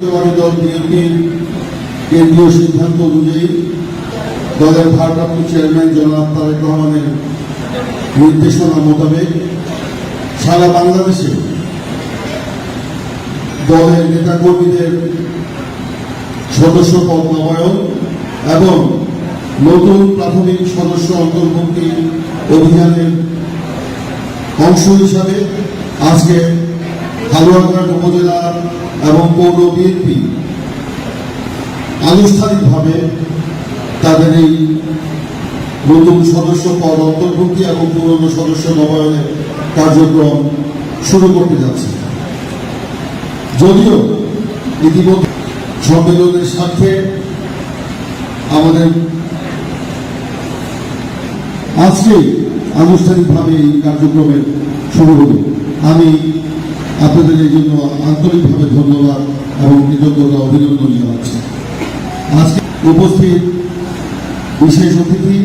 দল বিএনপির কেন্দ্রীয় সিদ্ধান্ত অনুযায়ী দলের ভারপ্রাপ্ত চেয়ারম্যান জনাব তারেক রহমানের নির্দেশনা মোতাবেক সারা বাংলাদেশে দলের নেতাকর্মীদের সদস্য পদ নবায়ন এবং নতুন প্রাথমিক সদস্য অন্তর্ভুক্তি অভিযানের অংশ হিসাবে আজকে হালুয়াঘাট উপজেলা এবং পৌর বিএনপি আনুষ্ঠানিকভাবে তাদের এই নতুন সদস্য পদ অন্তর্ভুক্তি এবং পুরনো সদস্য নবায়নের কার্যক্রম শুরু করতে যাচ্ছে। যদিও ইতিমধ্যে সম্মেলনের স্বার্থে আমাদের আজকে আনুষ্ঠানিকভাবে এই কার্যক্রমের শুরু হলো। আমি আপনাদের এই জন্য আন্তরিকভাবে ধন্যবাদ এবং কৃতজ্ঞতা অভিনন্দন জানাচ্ছি। আজকে উপস্থিত বিশেষ অতিথি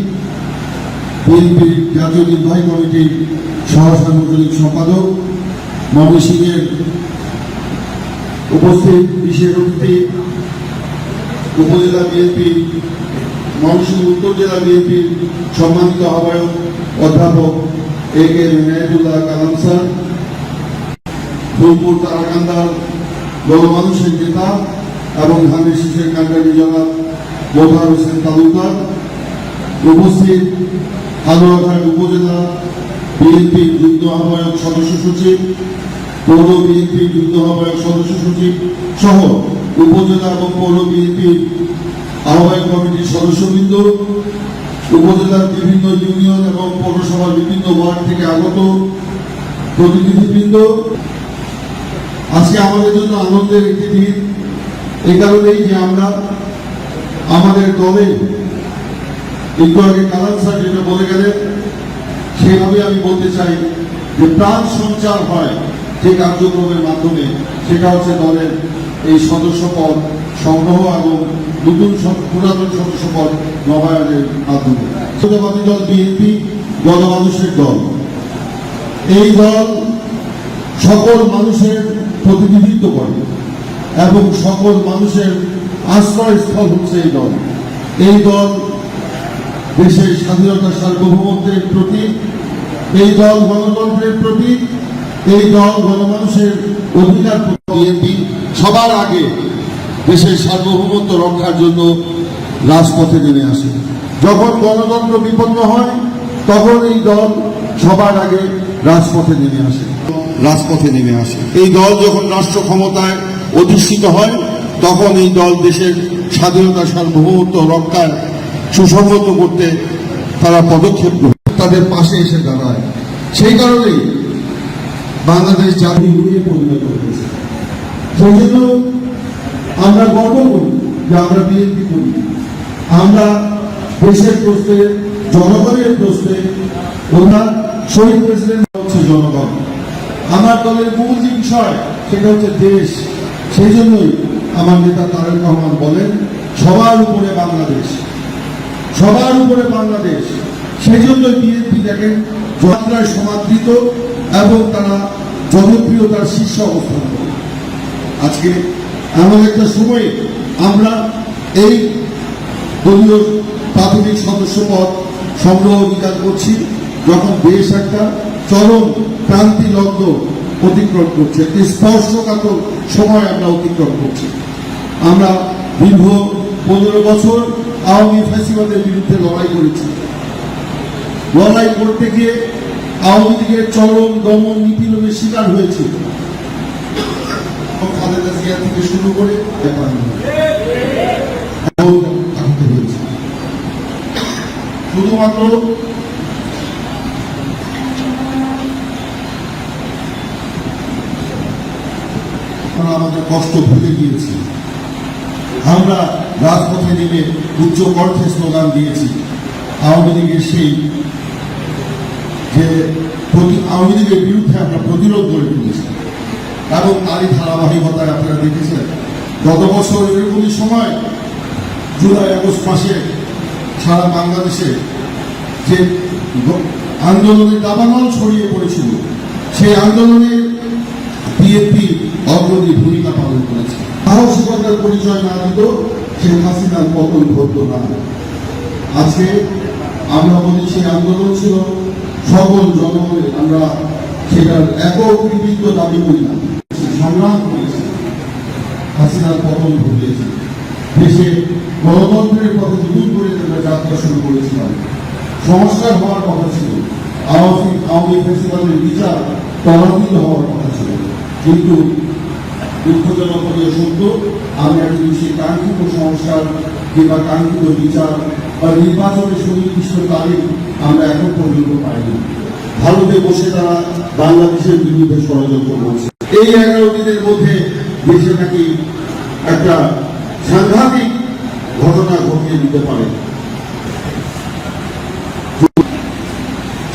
বিএনপির জাতীয় নির্বাহী কমিটির সহ সাংগঠনিক সম্পাদক ময়মনসিংহের উপস্থিত বিশেষ অতিথি, উপজেলা বিএনপি ময়মনসিংহ উত্তর জেলা বিএনপির সম্মানিত আহ্বায়ক অধ্যাপক এ কে মেনায়তুল্লাহ কালাম স্যার ফুলপুর তারাকান্দার গণমানুষের নেতা এবং ধানের শীষের কান্ডারি জনাব মোতার হোসেন তালুকদার, উপস্থিত হালুয়াঘাট উপজেলা বিএনপির যুগ্ম আহ্বায়ক সদস্য সচিব, পৌর বিএনপির যুগ্ম আহ্বায়ক সদস্য সচিব সহ উপজেলা এবং পৌর বিএনপির আহ্বায়ক কমিটির সদস্যবৃন্দ, উপজেলার বিভিন্ন ইউনিয়ন এবং পৌরসভার বিভিন্ন ওয়ার্ড থেকে আগত প্রতিনিধিবৃন্দ আজকে আমাদের জন্য আনন্দের একটি দিন। এই কারণেই যে আমরা আমাদের দলে একটু আগে কালাম স্যার যেটা বলে গেলেন, সেভাবে আমি বলতে চাই যে প্রাণ সঞ্চার হয় যে কার্যক্রমের মাধ্যমে, সেটা হচ্ছে দলের এই সদস্য পদ সংগ্রহ এবং নতুন পুরাতন সদস্য পদ নবায়নের মাধ্যমে। জাতীয়তাবাদী দল বিএনপি গণমানুষের দল। এই দল সকল মানুষের প্রতিনিধিত্ব করে এবং সকল মানুষের আশ্রয়স্থল হচ্ছে এই দল। এই দল দেশের স্বাধীনতা সার্বভৌমত্বের প্রতীক, এই দল গণতন্ত্রের প্রতীক, এই দল গণমানুষের অধিকার বিএনপি সবার আগে দেশের সার্বভৌমত্ব রক্ষার জন্য রাজপথে নেমে আসে। যখন গণতন্ত্র বিপন্ন হয়, তখন এই দল সবার আগে রাজপথে নেমে আসে। রাজপথে নেমে আসে। এই দল যখন রাষ্ট্র ক্ষমতায় অধিষ্ঠিত হয়, তখন এই দল দেশের স্বাধীনতা সার্বভৌমত্ব রক্ষার সুসংহত করতে তারা পদক্ষেপ তাদের পাশে এসে দাঁড়ায়। সেই কারণেই বাংলাদেশ জাতি গুলিয়ে পরিণত হয়েছে। সেই জন্য আমরা গর্ব করি যে আমরা বিএনপি করি। আমরা দেশের প্রশ্নে, জনগণের প্রশ্নে ওনার শহীদ প্রেসিডেন্ট হচ্ছে জনগণ। আমার দলের মূল যে বিষয় সেটা হচ্ছে দেশ। সেই জন্যই আমার নেতা তারেক রহমান বলেন, সবার উপরে বাংলাদেশ। সবার উপরে বাংলাদেশ। সেই জন্য বিএনপি দেখেন যাত্রায় সমাদৃত এবং তারা জনপ্রিয়তার শীর্ষ অবস্থান করে। আজকে এমন একটা সময়ে আমরা এই দলীয় প্রাথমিক সদস্য পদ সংগ্রহ অধিকার করছি, যখন দেশ একটা চরম ক্রান্তি লগ্ন অতিক্রম করছে। একটি স্পর্শকাতর সময় আমরা অতিক্রম করছি। আমরা দীর্ঘ পনেরো বছর আওয়ামী ফ্যাসিবাদের বিরুদ্ধে লড়াই করেছি। লড়াই করতে গিয়ে আওয়ামী লীগের চরম দমন নিপীড়নের শিকার হয়েছে। খালেদা জিয়া থেকে শুরু করে শুধুমাত্র আমরা আমাদের কষ্ট ভুলে গিয়েছি। আমরা রাজপথে নেমে উচ্চ কণ্ঠে স্লোগান দিয়েছি। আওয়ামী লীগের সেই যে আওয়ামী লীগের বিরুদ্ধে আমরা প্রতিরোধ গড়ে তুলেছি। এবং তারই ধারাবাহিকতায় আপনারা দেখেছেন, গত বছর এরকমই সময়, জুলাই, আগস্ট মাসে সারা বাংলাদেশে যে আন্দোলনের দাবানল ছড়িয়ে পড়েছিল, সেই আন্দোলনে বিএনপি অগ্রণী ভূমিকা পালন করেছে। সাহসিকতার পরিচয় না দিত সেই হাসিনার পতন ঘটত না। আজকে আমরা বলি সেই আন্দোলন ছিল সকল জনগণের, আমরা সেটার একক কৃতিত্ব দাবি করি না। সংগ্রাম করেছি। হাসিনার পতন ঘটিয়েছি। দেশে গণতন্ত্রের পথে নতুন করে আমরা যাত্রা শুরু করেছিলাম সংস্কার হওয়ার কথা ছিল। আওয়ামী আওয়ামী ফেস্টিভ্যালের বিচার ত্বরান্বিত হওয়ার কথা ছিল। কিন্তু দুঃখজনক হলেও সত্য আমরা কিন্তু সেই কাঙ্ক্ষিত সংস্কার কিংবা কাঙ্ক্ষিত বিচার বা নির্বাচনের সুনির্দিষ্ট তারিখ আমরা এখন পর্যন্ত পাইনি। ভারতে বসে তারা বাংলাদেশের বিরুদ্ধে ষড়যন্ত্র করছে। এই এগারো দিনের মধ্যে দেশে নাকি একটা সাংঘাতিক ঘটনা ঘটিয়ে দিতে পারে।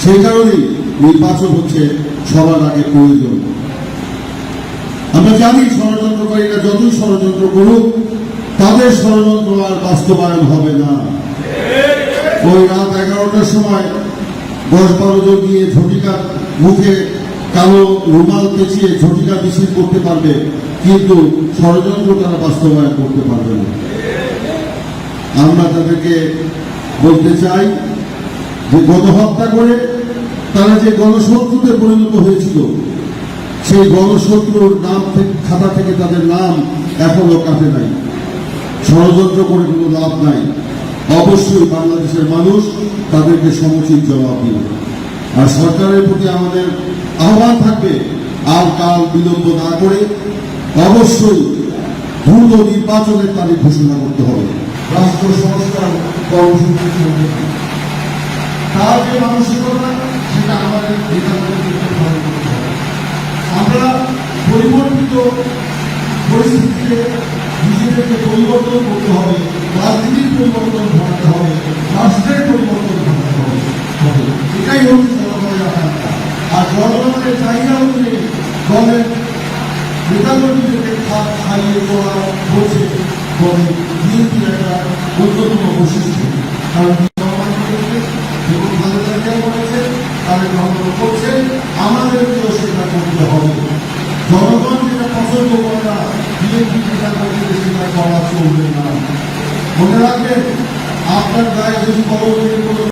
সেই কারণেই নির্বাচন হচ্ছে সবার আগে প্রয়োজন। আমরা জানি ষড়যন্ত্রকারীরা যতই ষড়যন্ত্র করুক, তাদের ষড়যন্ত্র আর বাস্তবায়ন হবে না। ওই রাত এগারোটার সময় দশ বারো জন নিয়ে ঝটিকা মুখে কালো রুমাল পেঁচিয়ে ঝটিকা মিছিল করতে পারবে, কিন্তু ষড়যন্ত্র তারা বাস্তবায়ন করতে পারবে না। আমরা তাদেরকে বলতে চাই যে গণহত্যা করে তারা যে গণশত্রুতে পরিণত হয়েছিল সেই গণশত্রুর নাম থেকে, খাতা থেকে তাদের নাম এখনও কাটে নাই। ষড়যন্ত্র করে কোনো লাভ নাই। অবশ্যই বাংলাদেশের মানুষ তাদেরকে সমুচিত জবাব দিবে। আর সরকারের প্রতি আমাদের আহ্বান থাকবে, আর কাল বিলম্ব না করে অবশ্যই দ্রুত নির্বাচনের তারিখ ঘোষণা করতে হবে। রাষ্ট্র সংস্কার কর্মসূচি তার যে মানসিকতা সেটা আমাদের নেতাদের ক্ষেত্রে ধারণ করতে হবে আমরা পরিবর্তিত পরিস্থিতিতে নিজেদেরকে পরিবর্তন করতে হবে রাজনীতির পরিবর্তন ঘটাতে হবে রাষ্ট্রের পরিবর্তন ঘটাতে হবে হবে। এটাই হচ্ছে জনগণের আকাঙ্ক্ষা আর জনগণের চাহিদা অনুযায়ী দলের নেতাকর্মীদেরকে খাপ খাইয়ে দেওয়া হচ্ছে দলে বিএনপির একটা অন্যতম বৈশিষ্ট্য। কারণ সেটা করতে না সেটা করা চলবে না। আপনার গায়ে যদি কোনো